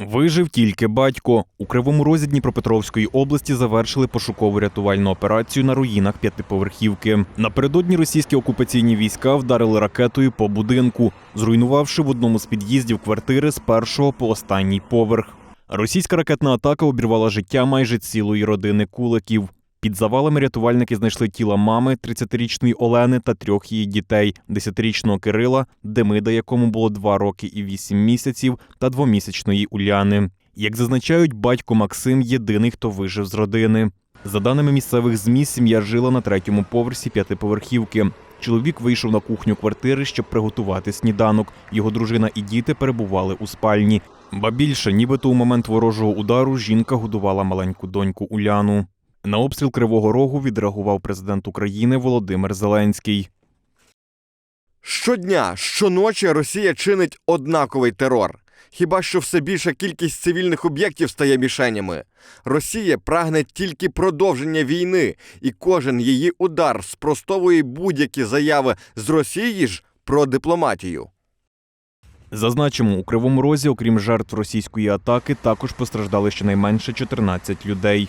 Вижив тільки батько. У Кривому Розі Дніпропетровської області завершили пошукову рятувальну операцію на руїнах п'ятиповерхівки. Напередодні російські окупаційні війська вдарили ракетою по будинку, зруйнувавши в одному з під'їздів квартири з першого по останній поверх. Російська ракетна атака обірвала життя майже цілої родини куликів. Під завалами рятувальники знайшли тіла мами 30-річної Олени та трьох її дітей: 10-річного Кирила, Демида, якому було 2 роки і 8 місяців, та двомісячної Уляни. Як зазначають, батько Максим єдиний, хто вижив з родини. За даними місцевих ЗМІ, сім'я жила на третьому поверсі п'ятиповерхівки. Чоловік вийшов на кухню квартири, щоб приготувати сніданок. Його дружина і діти перебували у спальні. Ба більше, нібито у момент ворожого удару жінка годувала маленьку доньку Уляну. На обстріл Кривого Рогу відреагував президент України Володимир Зеленський. Щодня, щоночі Росія чинить однаковий терор. Хіба що все більша кількість цивільних об'єктів стає мішенями. Росія прагне тільки продовження війни, і кожен її удар спростовує будь-які заяви з Росії ж про дипломатію. Зазначимо, у Кривому Розі, окрім жертв російської атаки, також постраждали щонайменше 14 людей.